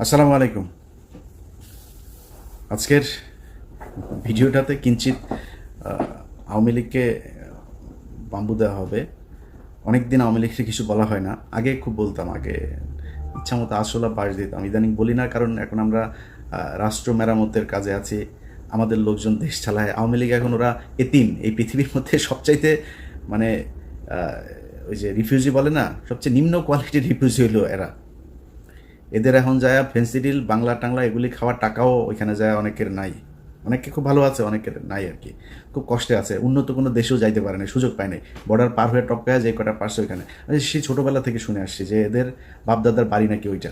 আসসালামু আলাইকুম। আজকের ভিডিওটাতে কিঞ্চিত আওয়ামী লীগকে বাম্বু দেওয়া হবে। অনেক দিন আওয়ামী লীগকে কিছু বলা হয় না। আগে খুব বলতাম, আগে ইচ্ছা মতো আসলা পাশ দিতাম। ইদানিং বলি না, কারণ এখন আমরা রাষ্ট্র মেরামতের কাজে আছি। আমাদের লোকজন দেশ চালায়। আওয়ামী লীগ এখন ওরা এতিম। এই পৃথিবীর মধ্যে সবচাইতে মানে ওই যে রিফিউজি বলে না, সবচেয়ে নিম্ন কোয়ালিটির রিফিউজি হলো এরা। এদের এখন যায় ফেন্সিডিল বাংলা টাংলা, এগুলি খাওয়ার টাকাও ওইখানে যায় অনেকের নাই। অনেকে খুব ভালো আছে, অনেকের নাই আর কি। খুব কষ্টে আছে, উন্নত কোনো দেশেও যাইতে পারে না সুযোগ পায় নাই। বর্ডার পার হয়ে টপকায় যে কটা পারছে ওইখানে। সে ছোটোবেলা থেকে শুনে আসছি যে এদের বাপদাদার বাড়ি নাকি ওইটা।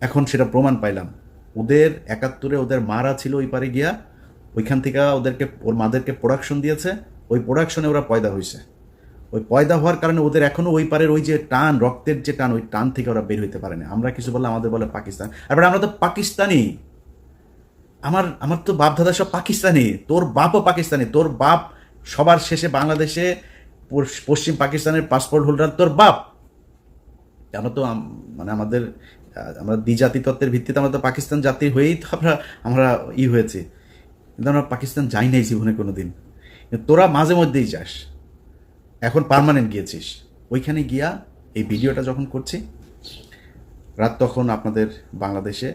এখন সেটা প্রমাণ পাইলাম। ওদের একাত্তরে ওদের মারা ছিল ওই পারে গিয়া, ওইখান থেকে ওদেরকে, ওর মাদেরকে প্রোডাকশন দিয়েছে, ওই প্রোডাকশনে ওরা পয়দা হয়েছে ওই পয়দা হওয়ার কারণে ওদের এখনও ওই পারের ওই যে টান, রক্তের যে টান, ওই টান থেকে ওরা বের হইতে পারে না। আমরা কিছু বললে আমাদের বলে পাকিস্তান। এবার আমরা তো পাকিস্তানি। আমার আমার তো বাপ দাদা সব পাকিস্তানি। তোর বাপও পাকিস্তানি। তোর বাপ সবার শেষে বাংলাদেশে পশ্চিম পাকিস্তানের পাসপোর্ট হোল্ডার তোর বাপ। আমরা তো মানে আমাদের আমরা দ্বিজাতি তত্ত্বের ভিত্তিতে আমরা তো পাকিস্তান জাতি হয়েই তো আমরা আমরা ই হয়েছি। কিন্তু আমরা পাকিস্তান যাই নাই জীবনে কোনো দিন তোরা মাঝে মধ্যেই যাস। এখন পার্মানেন্ট গিয়েছিস। ওইখানে গিয়া এই ভিডিওটা যখন করছি, রাত তখন আপনাদের বাংলাদেশে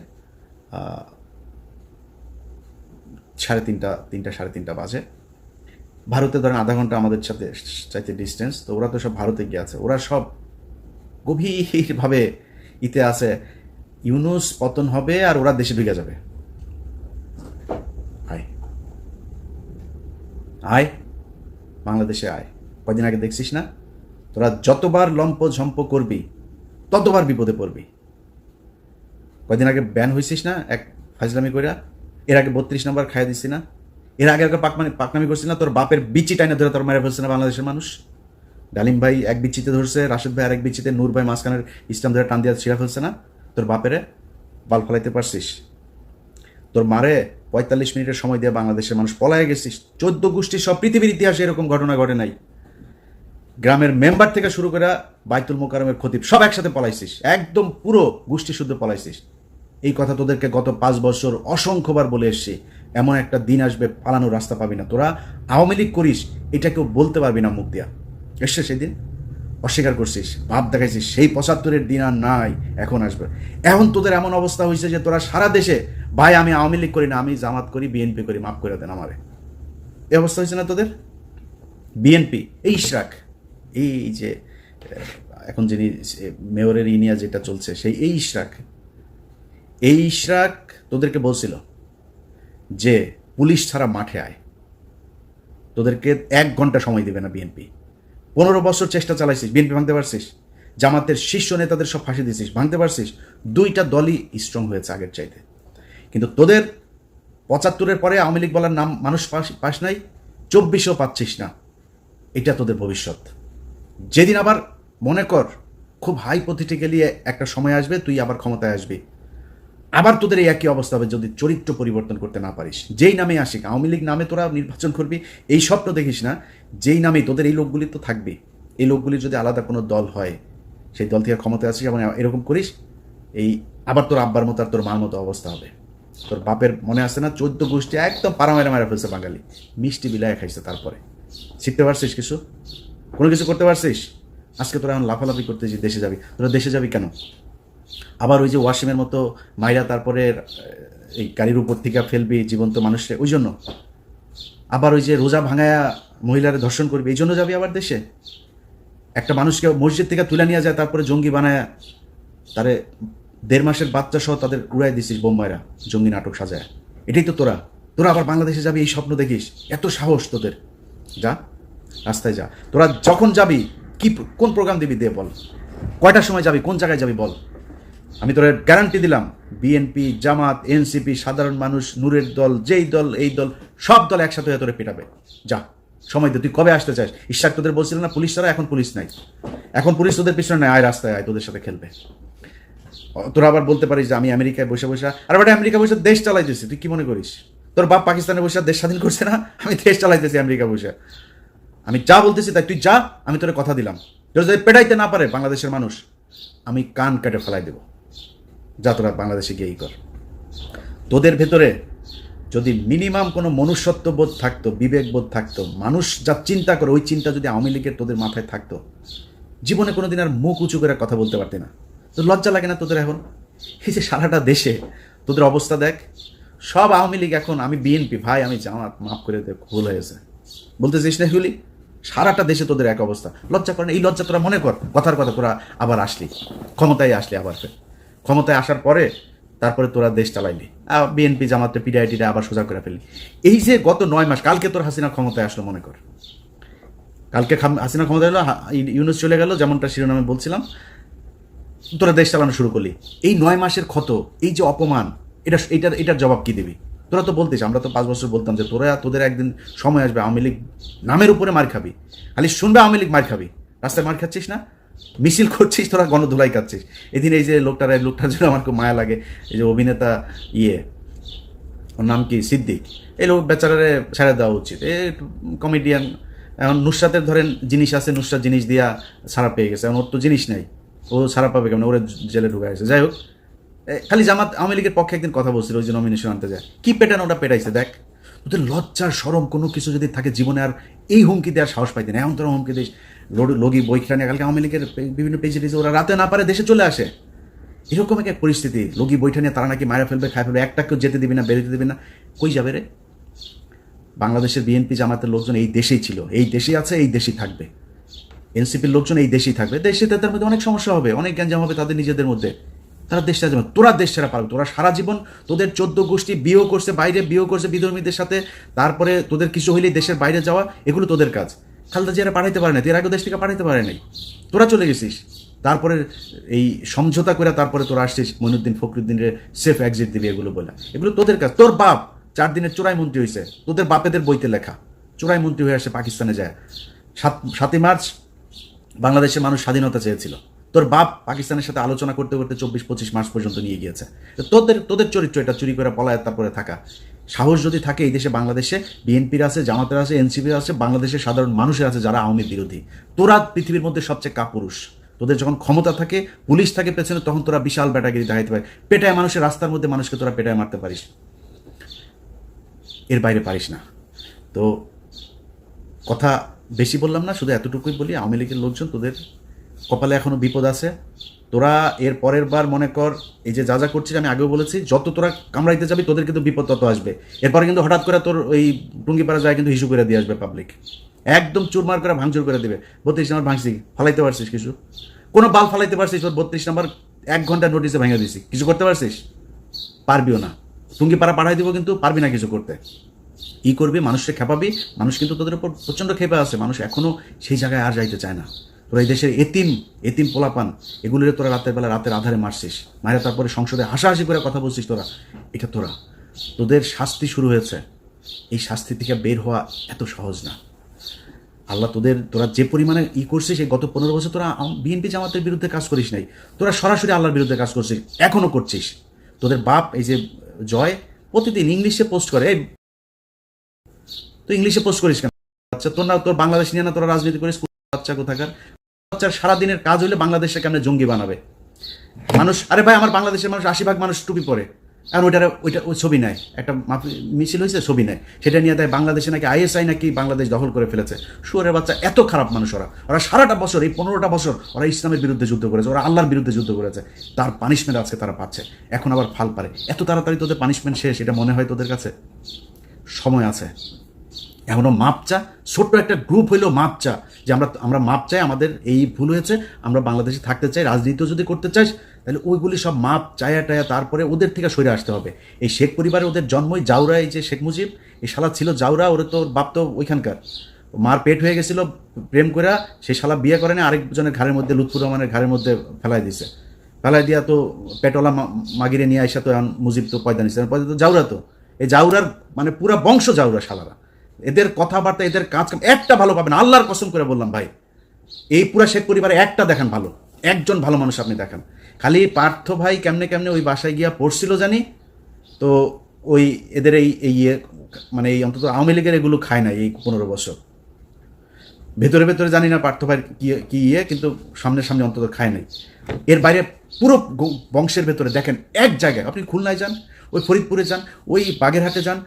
সাড়ে তিনটা তিনটা, সাড়ে তিনটা বাজে। ভারতে ধরেন আধা ঘণ্টা আমাদের সাথে চাইতে ডিস্টেন্স তো ওরা তো সব ভারতে গিয়ে আছে ওরা সব গভীরভাবে ইতে আছে, ইউনুস পতন হবে আর ওরা দেশে ঢুকে যাবে। আয়। আয়। বাংলাদেশে আয়। কদিন আগে দেখছিস না? তোরা যতবার লম্প ঝম্প করবি, ততবার বিপদে পড়বি। কদিন আগে ব্যান হয়েছিস না এক ফাজলামি কইরা? এর আগে বত্রিশ নম্বর খাইয়ে দিচ্ছি না? এর আগে আগে পাকমানি, পাকনামি করছিস না? তোর বাপের বিচি টাইনে ধরে তোর মেরে ফেলছে না বাংলাদেশের মানুষ? ডালিম ভাই এক বিচিতে ধরছে, রাশেদ ভাই আরেক বিচিতে, নূর ভাই মাঝখানের ইসলাম ধরে টান দিয়ে ছিঁড়া ফেলছে না? তোর বাপেরে বাল ফলাইতে পারছিস? তোর মারে পঁয়তাল্লিশ মিনিটের সময় দিয়ে বাংলাদেশের মানুষ পলায় গেছিস। চোদ্দ গোষ্ঠীর সব পৃথিবীর ইতিহাসে এরকম ঘটনা ঘটে নাই। গ্রামের মেম্বার থেকে শুরু করে বাইতুল মোকারমের খতিব সব একসাথে পলাইছিস। একদম পুরো গোষ্ঠী শুদ্ধ পলাইছিস। এই কথা তোদেরকে গত পাঁচ বছর অসংখ্যবার বলে এসছি। এমন একটা দিন আসবে, পালানোর রাস্তা পাবি না। তোরা আওয়ামী লীগ করিস, এটা কেউ বলতে পারবি না, মুখ দিয়া। এসছে সেদিন অস্বীকার করছিস, ভাব দেখাইছিস, সেই পঁচাত্তরের দিন আর নাই, এখন আসবে। এখন তোদের এমন অবস্থা হয়েছে যে তোরা সারা দেশে, ভাই, আমি আওয়ামী লীগ করি না, আমি জামাত করি, বিএনপি করি, মাফ করে দেন আমারে। এই অবস্থা হয়েছে না তোদের? বিএনপি, এই ইশরাক। এই যে, এখন যিনি মেয়রের ইনিয়া যেটা চলছে, সেই এই ইশরাক এই ইশরাক তোদেরকে বলছিল যে পুলিশ ছাড়া মাঠে আয়। তোদেরকে এক ঘণ্টা সময় দেবে না বিএনপি পনেরো বছর চেষ্টা চালাইছিস বিএনপি ভাঙতে পারছিস, জামাতের শীর্ষ নেতাদের সব ফাঁসি দিয়েছিস ভাঙতে পারছিস, দুইটা দলই স্ট্রং হয়েছে আগের চাইতে। কিন্তু তোদের পঁচাত্তরের পরে আওয়ামী লীগ বলার নাম মানুষ পাস পাস নাই, চব্বিশেও পাচ্ছিস না। এটা তোদের ভবিষ্যৎ। যেদিন আবার মনে কর খুব হাই পথিটিক্যালি একটা সময় আসবে, তুই আবার ক্ষমতায় আসবি। আবার তোদের এই একই অবস্থা হবে যদি চরিত্র পরিবর্তন করতে না পারিস। যেই নামে আসিক, আওয়ামী লীগ নামে তোরা নির্বাচন করবি, এই স্বপ্ন দেখিস না, যেই নামেই তোদের এই লোকগুলি তো থাকবে। এই লোকগুলি যদি আলাদা কোনো দল হয়, সেই দল থেকে ক্ষমতায় আসিস এবং এরকম করিস, এই আবার তোর আব্বার মতো আর তোর মার মতো অবস্থা হবে। তোর বাপের মনে আসে না, চোদ্দ গোষ্ঠী একদম পাড়া মেরা ফেলছে বাঙালি। মিষ্টি বিলায় খাইছে তারপরে। শিখতে পারছিস কিছু? কোনো কিছু করতে পারছিস? আজকে তোরা এখন লাফালাফি করতে যে দেশে যাবি। তোরা দেশে যাবি কেন? আবার ওই যে ওয়াসিমের মতো মাইরা তারপরে, এই গাড়ির উপর থেকে ফেলবি, জীবন্ত মানুষকে ওই জন্য। আবার ওই যে রোজা ভাঙায়া মহিলারা ধর্ষণ করবি, এই জন্য যাবি আবার দেশে? একটা মানুষকে মসজিদ থেকে তুলে নিয়ে যায়, তারপরে জঙ্গি বানায় তারে দেড় মাসের বাচ্চা সহ তাদের উড়াই দিছিস বোম্বাইরা জঙ্গি নাটক সাজায়। এটাই তো তোরা। তোরা আবার বাংলাদেশে যাবি, এই স্বপ্ন দেখিস। এত সাহস তোদের। যা। রাস্তায় যা। তোরা যখন যাবি, কি কোন প্রোগ্রাম দিবি দে বল। কয়টার সময় যাবি, কোন জায়গায় যাবি বল। আমি তোরা গ্যারান্টি দিলাম বিএনপি জামাত এনসিপি সাধারণ মানুষ, নূরের দল, যেই দল, এই দল, সব দল একসাথে হয়ে তোরে পেটাবে। যা, সময় তুই কবে আসতে চাস? ইশাক তোদের বলছিল না, পুলিশ ছাড়া এখন পুলিশ নাই। এখন পুলিশ তোদের পিছনে নাই আয় রাস্তায় আয়, তোদের সাথে খেলবে। তোরা আবার বলতে পারিস যে আমি আমেরিকায় বসে বসে, আর বেটা, আমেরিকা বসে দেশ চালাইতেছি, তুই কি মনে করিস? তোর বাপ পাকিস্তানে বসে দেশ স্বাধীন করছে না? আমি দেশ চালাইতেছি আমেরিকা বসে। আমি যা বলতেছি তাই তুই যা, আমি তোরে কথা দিলাম। তোর যদি পেটাইতে না পারে বাংলাদেশের মানুষ, আমি কান কেটে ফেলাই দেব। যা তোরা বাংলাদেশে গিয়েই কর। তোদের ভেতরে যদি মিনিমাম কোনো মনুষ্যত্ববোধ থাকতো, বিবেকবোধ থাকতো, মানুষ যা চিন্তা করে ওই চিন্তা যদি আওয়ামী লীগের তোদের মাথায় থাকতো, জীবনে কোনোদিন আর মুখ উঁচু করে কথা বলতে পারতি না। তো লজ্জা লাগে না তোদের এখন? এই যে সারাটা দেশে তোদের অবস্থা দেখ, সব আওয়ামী লীগ এখন, আমি বিএনপি, ভাই, আমি জামাত, মাফ করে দে, ভুল হয়েছে। বলতে চাইস না হুলি সারাটা দেশে তোদের এক অবস্থা। লজ্জা করে এই লজ্জা তোরা মনে কর, কথার কথা তোরা আবার আসলি। ক্ষমতায় আসলি আবার ক্ষমতায় আসার পরে তারপরে তোরা দেশ চালাইলি। বিএনপি জামাতে পিডিআইটিটা আবার সোজা করে ফেলি এই যে গত নয় মাস, কালকে তোর হাসিনা ক্ষমতায় আসলো মনে কর। কালকে হাসিনা ক্ষমতায় এলো ইউনুস চলে গেল, যেমনটা শিরোনামে বলছিলাম। তোরা দেশ চালানো শুরু করলি। এই নয় মাসের ক্ষত, এই যে অপমান, এটা, এটার এটার জবাব কি দিবি? তোরা তো বলতিস, আমরা তো পাঁচ বছর বলতাম যে তোরা, তোদের একদিন সময় আসবে, আওয়ামী লীগ নামের উপরে মার খাবি। খালি শুনবে আওয়ামী লীগ মার খাবি। রাস্তায় মার খাচ্ছিস না? মিছিল করছিস, তোরা গণধুলাই খাচ্ছিস এদিন এই যে লোকটার, এই লোকটার জন্য আমার খুব মায়া লাগে, এই যে অভিনেতা ইয়ে ওর নাম কি? সিদ্দিক। এই লোক বেচারারে ছেড়ে দেওয়া উচিত। এ কমেডিয়ান এখন নুসরাতের ধরেন জিনিস আছে, নুসরাত জিনিস দিয়া ছাড়া পেয়ে গেছে। এখন ওর তো জিনিস নাই। ও ছাড়া পাবে কেমন? ওরে জেলে ঢুকে আছে যাই হোক খালি জামাত আওয়ামী লীগের পক্ষে একদিন কথা বলছিল, ওই যে নমিনেশন আনতে যায়। কি পেটানো ওটা পেটাইছে? দেখ, তোদের লজ্জার সরম কোনো কিছু যদি থাকে জীবনে, আর এই হুমকি দেওয়ার সাহস পাইতে না এখন তোরা হুমকি দিস লগি বইখানে কালকে আওয়ামী লীগের বিভিন্ন পেজে টেজে ওরা রাতে না পারে দেশে চলে আসে। এরকম এক পরিস্থিতি। লগি বইটা নিয়ে তারা নাকি মারা ফেলবে খাই ফেলবে, একটা কেউ যেতে দিবি না, বেরোতে দিবি না। কই যাবে রে? বাংলাদেশের বিএনপি জামাতের লোকজন এই দেশেই ছিল। এই দেশেই আছে, এই দেশেই থাকবে। এনসিপির লোকজন এই দেশেই থাকবে। দেশে তাদের মধ্যে অনেক সমস্যা হবে, অনেক জ্ঞান গ্যাঞ্জাম হবে তাদের নিজেদের মধ্যে। তারা দেশটা যাবে তোরা দেশ ছাড়া পারবে তোরা সারা জীবন তোদের চোদ্দ গোষ্ঠী বিয়েও করছে, বাইরে বিয়েও করছে বিধর্মীদের সাথে। তারপরে তোদের কিছু হইলেই দেশের বাইরে যাওয়া, এগুলো তোদের কাজ। খালদা জিয়ারা পাঠাইতে পারে না এর আগে দেশ থেকে পাঠাইতে পারে নাই। তোরা চলে গেছিস। তারপরে এই সমঝোতা করে তারপরে তোরা আসছিস মইনুদ্দিন ফখরুদ্দিনের সেফ এক্সিট দিবি এগুলো বলে এগুলো তোদের কাজ। তোর বাপ চার দিনের চোরাই মন্ত্রী হয়েছে তোদের বাপেদের বইতে লেখা। চোরাই মন্ত্রী হয়ে আসে পাকিস্তানে যায়। সাত সাতই মার্চ বাংলাদেশের মানুষ স্বাধীনতা চেয়েছিল। তোর বাপ পাকিস্তানের সাথে আলোচনা করতে করতে চব্বিশ, পঁচিশ মাস পর্যন্ত নিয়ে গিয়েছে। তোদের তোদের চরিত্র এটা, চুরি করে পলায় তারপরে থাকা। সাহস যদি থাকে এই দেশে, বাংলাদেশে, বিএনপির আছে, জামাতের আছে, এনসিপির আছে বাংলাদেশের সাধারণ মানুষের আছে যারা আওয়ামী বিরোধী। তোরা পৃথিবীর মধ্যে সবচেয়ে কাপুরুষ। তোদের যখন ক্ষমতা থাকে, পুলিশ থাকে পেছনে, তখন তোরা বিশাল ব্যাটাগিরি দেখাইতে পারে পেটায় মানুষের রাস্তার মধ্যে মানুষকে তোরা পেটায় মারতে পারিস। এর বাইরে পারিস না। তো কথা বেশি বললাম না, শুধু এতটুকুই বলি, আওয়ামী লীগের লোকজন তোদের কপালে এখনও বিপদ আছে। তোরা এর পরের বার মনে কর, এই যে যা যা করছিস, আমি আগেও বলেছি, যত তোরা কামড়াইতে যাবি, তোদের কিন্তু বিপদ তত আসবে। এরপরে কিন্তু হঠাৎ করে তোর ওই টুঙ্গিপাড়া যায় কিন্তু হিসু করে দিয়ে আসবে পাবলিক একদম চুরমার করে ভাঙচুর করে দেবে। বত্রিশ নম্বর ভাঙছি, ফালাইতে পারছিস কিছু? কোনো বাল ফালাইতে পারছিস, তোর বত্রিশ নম্বর এক ঘণ্টা নোটিসে ভেঙে দিছি। কিছু করতে পারছিস? পারবিও না। টুঙ্গিপাড়া পাঠাই দিব কিন্তু পারবি না কিছু করতে। ই করবি, মানুষকে খেপাবি, মানুষ কিন্তু তোদের উপর প্রচণ্ড খেপে আছে। মানুষ এখনও সেই জায়গায় আর যাইতে চায় না। তোরা এই দেশের এতিম এতিম পোলাপান এগুলোরে তোরা রাতের বেলা রাতের আধারে মারছিস। মারে তারপরে সংসদে হাসাহাসি করে কথা বলছিস তোরা। এটা তোরা। তোদের শাস্তি শুরু হয়েছে। এই শাস্তি থেকে বের হওয়া এত সহজ না। আল্লাহ তোদের, তোরা যে পরিমাণে ই করছিস, এই গত পনেরো বছর তোরা বিএনপি জামাতের বিরুদ্ধে কাজ করিস নাই। তোরা সরাসরি আল্লাহর বিরুদ্ধে কাজ করছিস এখনও করছিস। তোদের বাপ এই যে জয়, প্রতিদিন ইংলিশে পোস্ট করে তুই ইংলিশে পোস্ট করিস কেন? আচ্ছা তোর না, তোর বাংলাদেশ নিয়ে না তোরা রাজনীতি করিস? বাচ্চা কোথাকার? বাচ্চার সারাদিনের কাজ হলে বাংলাদেশে কেমন জঙ্গি বানাবে? মানুষ, আরে ভাই, আমার বাংলাদেশের মানুষ আশি ভাগ মানুষ টুপি পরে। আর ওইটার, ওইটা ওই ছবি নেয় একটা মিছিল হয়েছে, ছবি নেয় সেটা নিয়ে দেয় বাংলাদেশে নাকি আইএসআই নাকি বাংলাদেশ দখল করে ফেলেছে। শুয়ারের বাচ্চা, এত খারাপ মানুষ ওরা। ওরা সারাটা বছর, এই পনেরোটা বছর ওরা ইসলামের বিরুদ্ধে যুদ্ধ করেছে, ওরা আল্লাহর বিরুদ্ধে যুদ্ধ করেছে। তার পানিশমেন্ট আজকে তারা পাচ্ছে। এখন আবার ফাল পারে। এত তাড়াতাড়ি তোদের পানিশমেন্ট শেষ, এটা মনে হয় তোদের কাছে? সময় আছে। এখনও মাপ চা ছোট্ট একটা গ্রুপ হইলেও মাপ চা যে আমরা আমরা মাপ চাই আমাদের এই ভুল হয়েছে, আমরা বাংলাদেশে থাকতে চাই, রাজনীতিও যদি করতে চাই তাহলে ওইগুলি সব মাপ, চায়া টায়া তারপরে ওদের থেকে সরে আসতে হবে। এই শেখ পরিবারে ওদের জন্মই জাউরা, এই যে শেখ মুজিব, এই শালা ছিল জাউরা, ওর তো বাপ তো ওইখানকার। মার পেট হয়ে গেছিল, প্রেম করে সেই শালা বিয়ে করে না আরেকজনের ঘাড়ের মধ্যে, লুৎফুর রহমানের ঘাড়ের মধ্যে ফেলাই দিছে। ফেলাই দিয়া তো পেটওয়ালা মাগিরে নিয়ে আইসা তো মুজিব তো পয়দা নিচ্ছে পয়দা তো জাউরা তো। এই জাউরার মানে পুরা বংশ জাউরা শালারা। এদের কথাবার্তা, এদের কাজ একটা ভালো পাবেন আল্লাহর কসম করে বললাম, ভাই, এই পুরা শেখ পরিবারে একটা দেখান ভালো। একজন ভালো মানুষ আপনি দেখান। খালি পার্থ ভাই কেমনে কেমনে ওই বাসায় গিয়া পড়ছিল জানি? তো ওই এদের এই এই ইয়ে মানে এই অন্তত আওয়ামী লীগের এগুলো খায় না এই পনেরো বছর। ভেতরে ভেতরে জানি না পার্থ ভাই কি কি ইয়ে কিন্তু সামনে সামনে অন্তত খায় নাই। এর বাইরে পুরো বংশের ভেতরে দেখেন, এক জায়গায়। আপনি খুলনায় যান ওই ফরিদপুরে যান, ওই বাগেরহাটে যান,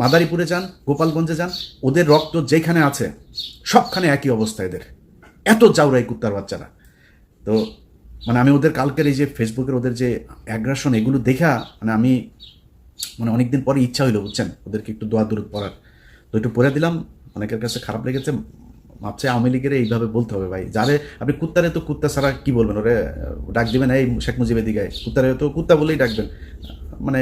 মাদারীপুরে যান, গোপালগঞ্জে যান, ওদের রক্ত যেখানে আছে, সবখানে একই অবস্থা এদের। এত জাউরাই কুত্তার বাচ্চারা। তো মানে আমি ওদের কালকের এই যে ফেসবুকের ওদের যে অ্যাগ্রাসন এগুলো দেখা মানে আমি মানে অনেকদিন পরে ইচ্ছা হইল, বুঝছেন? ওদেরকে একটু দোয়া দূরত পড়ার। তো একটু পড়ে দিলাম, অনেকের কাছে খারাপ লেগেছে, ভাবছে আওয়ামী লীগের এইভাবে বলতে হবে ভাই। যারে, আপনি কুত্তারে তো কুত্তা ছাড়া কি বলবেন ওরে? ডাক দিবেন, এই শেখ মুজিবের দিকে কুত্তারে তো কুত্তা বলেই ডাকবেন। মানে